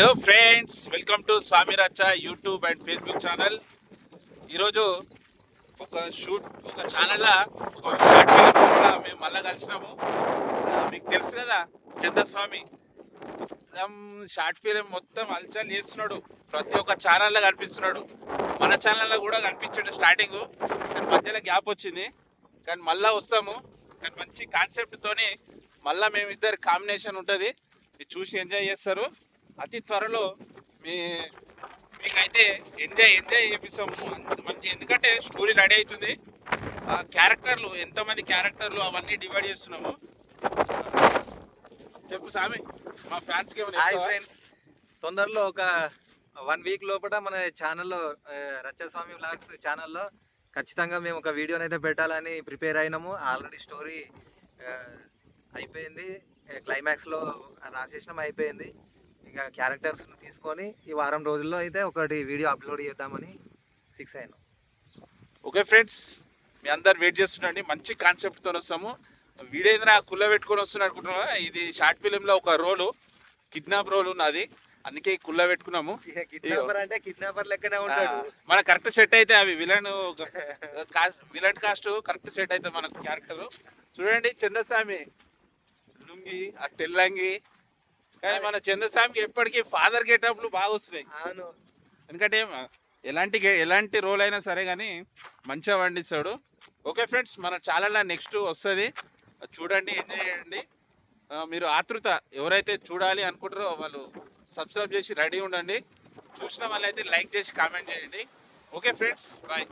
Hello friends welcome to Swami Raccha YouTube and Facebook channel ఈరోజు ఒక shoot ఒక channel ఒక షార్ట్ ఫిలిం మేము మళ్ళీ కలిసినాము. మీకు తెలుసు కదా చంద్రస్వామి. మొత్తం షార్ట్ ఫిలిం మొత్తం హల్చల్ చేస్తున్నాడు. ప్రతి ఒక్క ఛానల్లో కనిపిస్తున్నాడు. మన ఛానల్లో కూడా కనిపించాడు స్టార్టింగ్ కానీ మధ్యలో గ్యాప్ వచ్చింది. కానీ మళ్ళీ వస్తాము. కానీ మంచి కాన్సెప్ట్తోని మళ్ళీ మేమిద్దరు కాంబినేషన్ ఉంటుంది. చూసి ఎంజాయ్ చేస్తారు. అతి త్వరలో మీ మీకైతే ఎంజాయ్ ఎంజాయ్ చేపిస్తాము. అంత మంచి ఎందుకంటే స్టోరీ రెడీ అవుతుంది. ఆ క్యారెక్టర్లు ఎంతమంది క్యారెక్టర్లు అవన్నీ డివైడ్ చేస్తున్నాము. చెప్పు సామి మా ఫ్యాన్స్కి? ఫ్రెండ్స్ తొందరలో ఒక వన్ వీక్ లోపల మన ఛానల్లో రచ్చస్వామి వ్లాగ్స్ ఛానల్లో ఖచ్చితంగా మేము ఒక వీడియోని అయితే పెట్టాలని ప్రిపేర్ అయినాము. ఆల్రెడీ స్టోరీ అయిపోయింది. క్లైమాక్స్లో రాసేసినాం అయిపోయింది. ఇంకా క్యారెక్టర్స్ తీసుకొని ఈ వారం రోజుల్లో అయితే ఒకటి వీడియో అప్లోడ్ చేద్దామని ఫిక్స్ అయినాం. ఓకే ఫ్రెండ్స్ మీ అందరు వెయిట్ చేస్తుండండి. మంచి కాన్సెప్ట్తో వస్తాము. వీడియో ఏదైనా కుల్ల పెట్టుకొని వస్తున్నా అనుకుంటున్నా ఇది షార్ట్ ఫిలింలో ఒక రోలు కిడ్నాప్ రోల్ ఉన్నది. అందుకే కుల్ల పెట్టుకున్నాము. అంటే కిడ్నాపర్ లెక్కనే ఉంటాడు. మన కరెక్ట్ సెట్ అయితే అవి villain villain cast correct set అయితే మన క్యారెక్టర్ చూడండి చంద్రస్వామి లుంగి ఆ తెల్లంగి కానీ మన చంద్రస్వామికి ఎప్పటికీ ఫాదర్ గెటప్లు బాగా వస్తున్నాయి. అవును. ఎందుకంటే ఎలాంటి గే- ఎలాంటి రోల్ అయినా సరే కానీ మంచిగా వండిస్తాడు ఓకే ఫ్రెండ్స్ మన ఛానల్లో నెక్స్ట్ వస్తుంది. చూడండి ఎంజాయ్ చేయండి? మీరు ఆతృత ఎవరైతే చూడాలి అనుకుంటారో వాళ్ళు సబ్స్క్రైబ్ చేసి రెడీ ఉండండి. చూసిన వాళ్ళైతే లైక్ చేసి కామెంట్ చేయండి. Okay friends bye